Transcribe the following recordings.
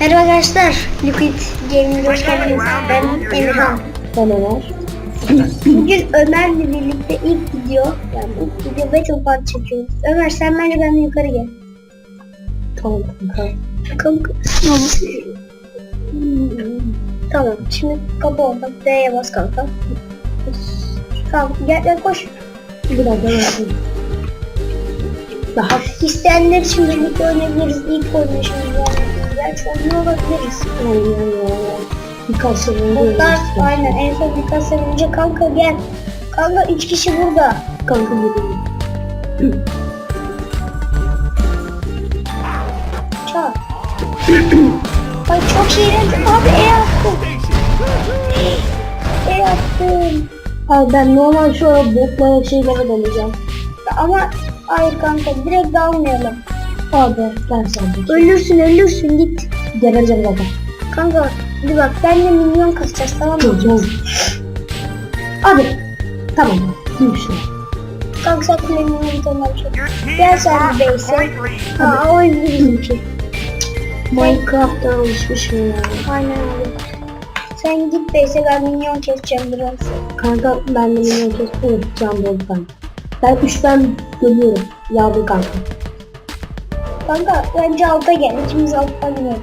Merhaba arkadaşlar. Liquid Gaming'e hoş geldiniz. Ben Emirhan. Ben Ömer. Bugün Ömer'le birlikte ilk video, yani ilk video Battle Pass çekiyoruz. Ömer sen bence benden yukarı gel. Tamam kanka. Kanka. Tamam. Tamam. Şimdi kapı orada. D'ye bas kanka. Tamam. Gel gel koş. Bir dakika. Daha İsteyenler için birlikte oynayabiliriz. İlk oynayışımız yani. Belki ne olabiliriz. yani yani birkaç sene önce Bunlar aynen en son birkaç sene önce kanka gel. Kanka üç kişi burada. Kanka gidelim. Çak. Ay çok iğrenç. Abi E attım. E attım. Abi ben normal şu an botlara şeylere dalacağım. Ama hayır kanka direkt dalmayalım. Abi ben sana Ölürsün ölürsün git. Gebereceğim zaten. Kanka bir bak benle milyon kasacağız tamam mı? Çocuğum. Abi. Tamam. Bir şey. Kanka sen kuleminden bir tane daha bir şey. Gel sen bir base'e. Ha o yüzden bizimki. Minecraft'tan alışmışım ya. Aynen öyle. Sen git base'e ben milyon keseceğim biraz. Kanka ben de milyon kez unutacağım dolu kanka. Ben üçten geliyorum. Yavru kanka. Kanka bence alta gel. İkimiz alttan inelim.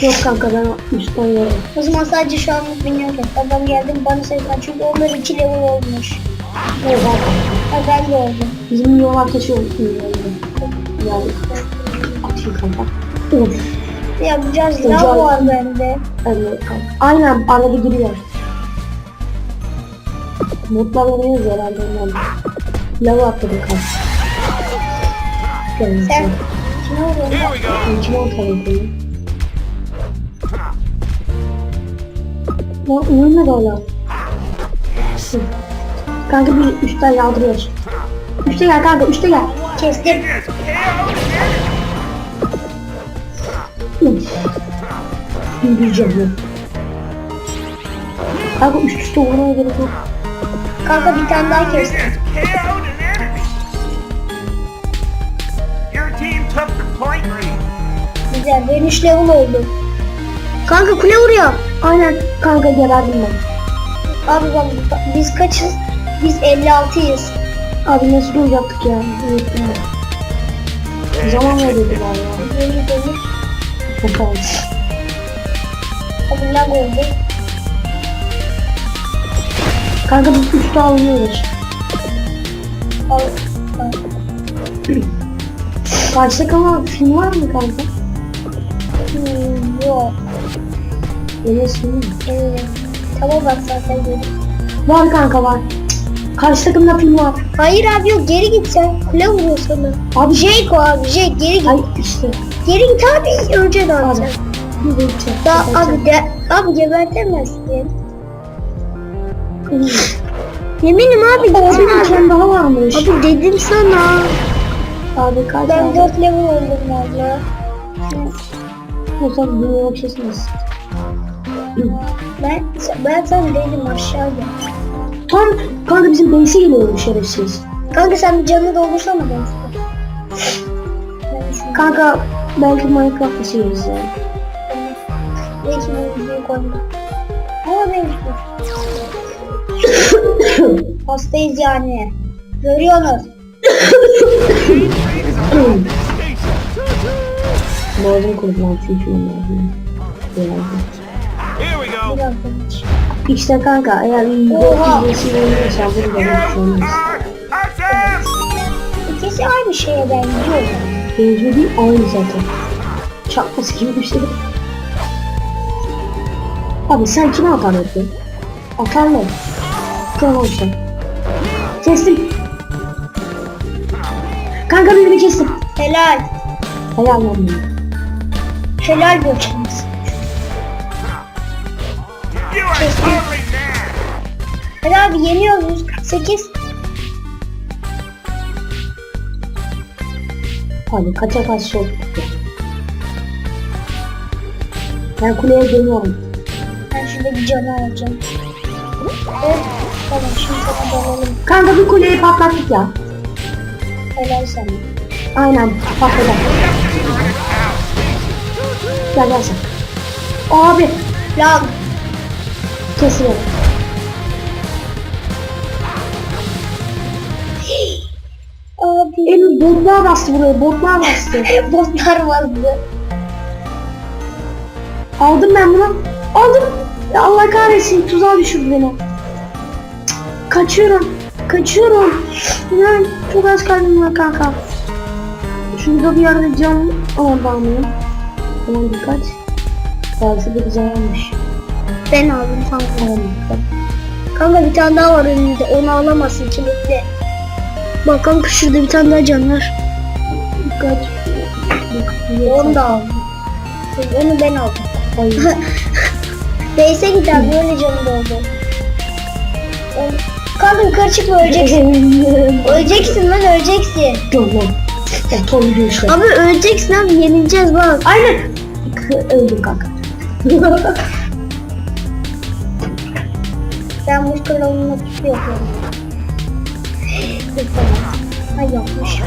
Yok kanka ben üçten geliyorum. O zaman sadece şu milyon kes. Adam geldi bana seslen çünkü onlar iki level olmuş. Oha. Ha ben de oldum. Bizim milyonlar taşıyor. Yani atayım kanka. Of. Yapacağız Hocam. lav var bende. Evet kanka. Aynen arada giriyor. Mutlar oynuyoruz herhalde ondan. Lava atladım kanka. Sen kime vuruyorsun? Here we go. Ortalığı koyuyor? Lan uyumadı hala. Kanka bir üstten yaldırıyoruz. Üçte gel kanka üçte gel. Kestim. Uf. İngilizce bu. Kanka üst üste vurmaya gerek yok. Kanka bir tane daha kestim. Güzel ben 3 level oldum. Kanka kule vuruyor. Aynen kanka geberdim ben. Abi bak biz kaçız? Biz 56'yız. Abi nasıl gol yaptık ya? Unuttum ben. Zaman verildi galiba. Demir demir. Abi lag oldu. Kanka biz üstte alıyoruz. Al. al. Karşıda kalan film var mı kanka? Hmm, yok. Film mi? Evet. Tamam bak zaten geri. Var kanka var. Karşı takımda film var. Hayır abi yok geri git sen. Kule vuruyor sana. Abi Jake o abi Jake geri git. Ay işte. Geri git abi önce de içe. Daha abi de, abi gebertemezsin. Yeminim abi Abi bir tane daha varmış. Abi dedim sana. Abi kaç Ben abi? 4 level oldum valla. O zaman şeysiniz. Ben, ben sana dedim aşağı gel. Tam kanka bizim base'e geliyor bu şerefsiz. Kanka sen bir canını doldursana ben Kanka belki Minecraft'ta şeyiz ya. Belki bu videoyu koydum. Ama ben Hastayız yani. Görüyorsunuz. Lazım kurulan çünkü lazım. Demiş. İşte kanka eğer Oha. oynuyorsan bunu da awesome. İkisi aynı şeye benziyor. Benziyor değil aynı zaten. Çakması gibi bir şey. Abi sen kime atar ettin? Atarlar. Tamam işte. Kestim. Kanka birini kestim. Helal. Helal lan benim. Helal mad. Helal abi yeniyoruz. 48. Abi kaça kaç şey oldu. Ben kuleye dönüyorum. Ben şurada bir canı alacağım. Evet. Tamam şimdi sana dalalım. Kanka bir kuleyi patlattık ya. Helal sana. Aynen patladı. Gel gel sen. Abi Lan. kesin. Abi. Elim botluğa bastı buraya botluğa bastı. Botlar vardı. Aldım ben bunu. Aldım. Allah kahretsin tuzağa düşürdü beni. Kaçıyorum. Kaçıyorum. Ben çok az kalbim var kanka. Şurada bir yerde cam oradan alayım. Aman dikkat. Bazı bir güzel olmuş. Ben aldım kanka. Dikkat. Kanka bir tane daha var önünde. Onu alamazsın kilitli. Bak kanka şurada bir tane daha can var. Dikkat. Onu da aldım. Onu ben aldım. Ay. Neyse gider böyle canım doldu. Yukarı çıkma öleceksin. öleceksin lan öleceksin. Dur lan. Tolu diyor işte. Abi öleceksin abi yenileceğiz bak. Aynen. Öldüm kanka. Ben bu kanalımla tutu yapıyorum. Yapmış.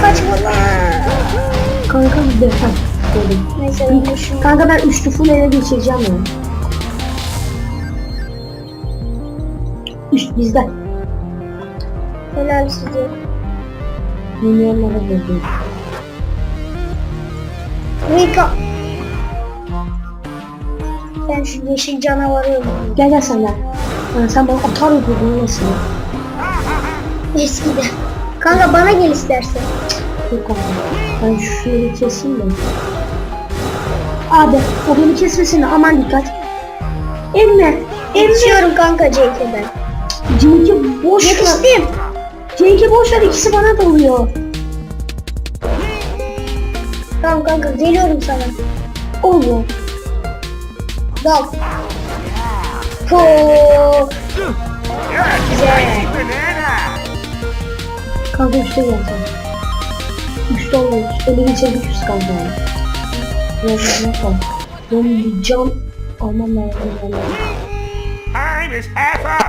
Kaçma lan. kanka bir de. Ha, Gördüm. Neyse ben Kanka ben üçlü full ele geçireceğim ya. Üst bizde. helal size. Milyonlara verdim. Rika. Ben şu yeşil canavarı öldüreyim. Gel gel sen gel. Ha, sen bana atar ödürdün nasıl? Eskiden. Kanka bana gel istersen. Yok kanka. Ben şu şeyi keseyim de. Abi o beni kesmesin aman dikkat. Emre. Emre. Yetişiyorum kanka Cenk'e ben. Cenk'i boş ver. Yetiştim. Cenk'i boş ver ikisi bana dalıyor. Tamam kanka geliyorum sana. Oluyor. Dal. Ho. You're a spicy banana. Kanka üçte gel sen. Üçte oluyoruz. Ele geçirdik üst kanka. Biraz ne kal. Benim bir can almam lazım. Time is half up.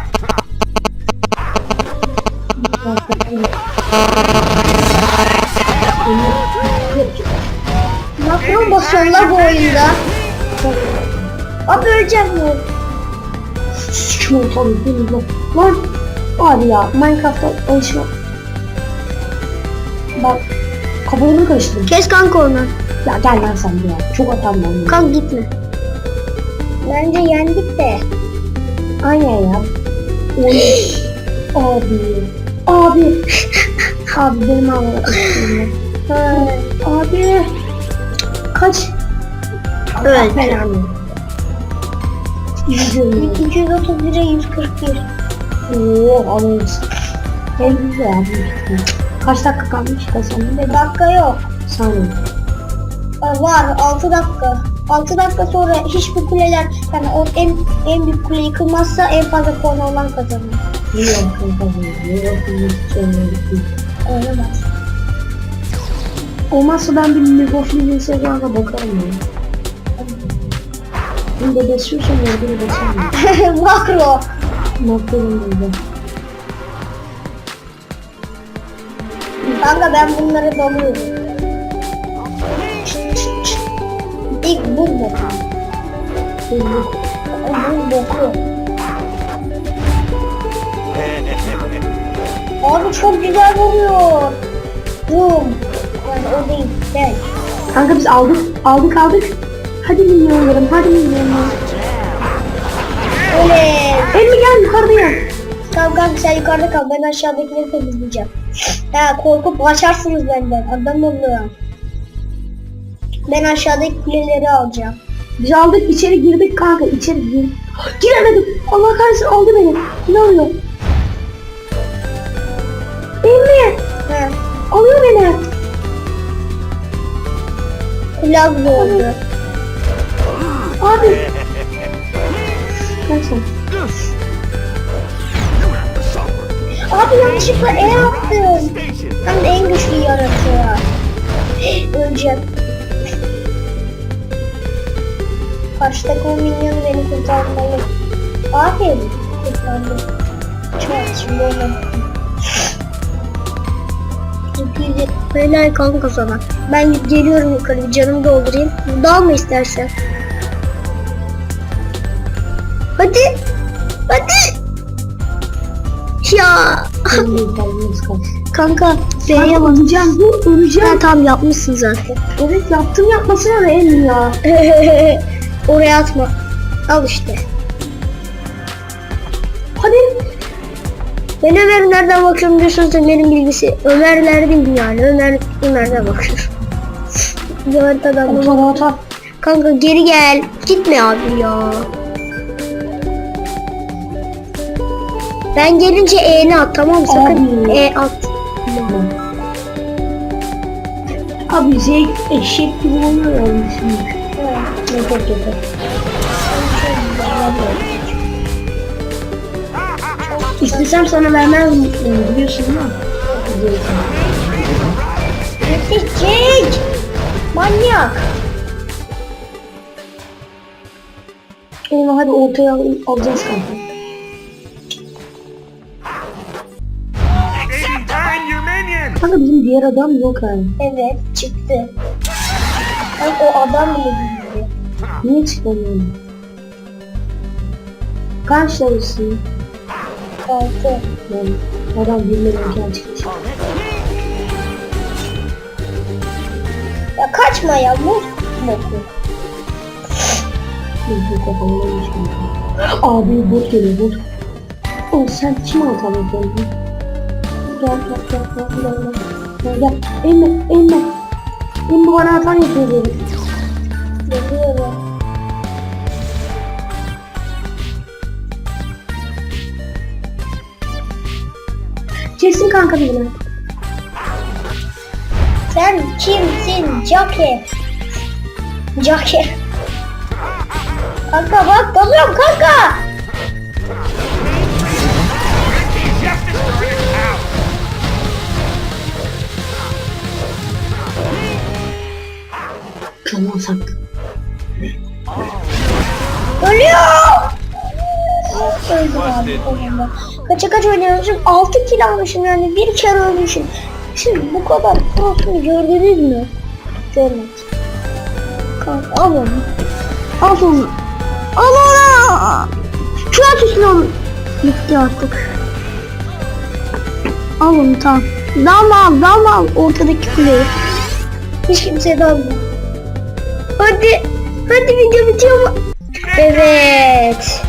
Makron basıyorlar bu oyunda. Abi öleceğim bu. Sikim ortalığı değil mi lan? Lan abi ya Minecraft'ta alışma. Bak kafalarını karıştırdım. Kes kanka onu. Ya gel lan sen bir ya. Çok atam ben. ya. Kanka gitme. Bence yendik de. Aynen ya. Oy. abi. Abi. abi benim ağlamak. Abi. Kaç. Evet. İzliyorum. 231'e 141. Oo alırız. Hem güzel abi. Kaç dakika kalmış kazandım Ve dakika yok. saniye. Aa, Var 6 dakika. 6 dakika sonra hiçbir kuleler yani o en en büyük kule yıkılmazsa en fazla puan olan kazanır. Biliyorum kanka. Biliyorum kanka. Olamaz. Olmazsa ben bir Migofli Instagram'a bakarım ya. Bunu da besliyorsam orada da basarım. Makro. Makro'nun burada. Kanka ben bunları dalıyorum. İlk bu boku. Bulduk. Bu boku. Abi çok güzel vuruyor. Boom. Yani o değil. Ben. Kanka biz aldık. Aldık aldık. Hadi milyonlarım. Hadi milyonlarım. Öyle. Elmi gel yukarıdaya. Tamam kanka sen yukarıda kal. Ben aşağıdakileri temizleyeceğim. Ha korkup kaçarsınız benden. Adam oluyorum. Ben aşağıdaki kuleleri alacağım. Biz aldık içeri girdik kanka. içeri girdik. Giremedim. Allah kahretsin aldı beni. Ne oluyor? Ha. Alıyor beni. Lag oldu. Abi. Neyse. Abi yanlışlıkla E. Station. Hem de en güçlü yaratığı. Öleceğim. Karşıdaki o minyon beni kurtarmalı. Aferin. Kurtardı. Çok şimdi. 200 Helal kanka sana. Ben geliyorum yukarı bir canımı doldurayım. Dalma istersen. Hadi. Hadi. Ya kanka Ben B'ye bak. öleceğim öleceğim. Ha, tamam yapmışsın zaten. Evet yaptım yapmasına da ya. Oraya atma. Al işte. Ben Ömer nereden bakıyorum diyorsunuz da benim bilgisi. Ömerler değil yani. Ömer Ömer'den bakıyor. Haritadan bak. Ota ota. Kanka geri gel. Gitme abi ya. Ben gelince E'ni at tamam? Sakın Abi. E at. Abi zevk eşek gibi oluyor yani şimdi. Ne çok kötü. İstesem sana vermez mutluyum biliyorsun değil mi? Çek! Manyak! Eyvah hadi ortaya al alacağız kanka. Kanka bizim diğer adam yok yani. Evet çıktı. Ay o adam bile bilmiyor. Niye çıkamıyorum? Kaç tavsiye? 6. Yani adam bilmemekten çıkmış. Ya kaçma ya vur. Bakın. Abi bot geliyor bot. O sen kim atamadın? Gel gel gel gel gel gel gel. Emre Emre. Emre bana atan yapıyor dedi. Geliyorum. Kesin kanka bile. Sen kimsin Joker? Joker. Kanka bak dalıyorum kanka. Tamam sak. Ölüyor. Öldüm abi. Kaça kaç oynuyormuşum? 6 kill almışım yani bir kere ölmüşüm. Şimdi bu kadar prosunu gördünüz mü? Görmedim. Kanka al onu. Al onu. Al onu. Şu at üstüne onu. Gitti artık. Al onu tamam. Dalma al dalma al ortadaki kuleyi. Hiç kimseye dalma. Hadi. Hadi video bitiyor mu? Evet.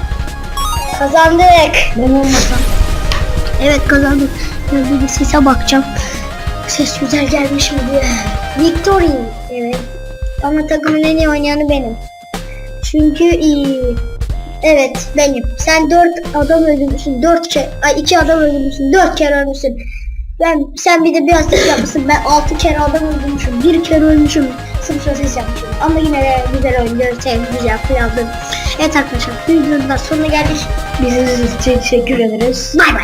Kazandık. Ben olmasam. Evet kazandık. Ben bir sese bakacağım. Ses güzel gelmiş mi diye. Victory. Evet. Ama takımın en iyi oynayanı benim. Çünkü iyi. Evet benim. Sen dört adam öldürmüşsün. Dört kere, ay iki adam öldürmüşsün. Dört kere ölmüşsün. Ben, sen bir de biraz ses yapmışsın. Ben altı kere adam öldürmüşüm. Bir kere ölmüşüm. Sırf ses yapmışım. Ama yine de güzel oynuyor. Sen güzel planladın. Evet arkadaşlar. Videonun da sonuna geldik. Bizi teşekkür ederiz. Bay bay.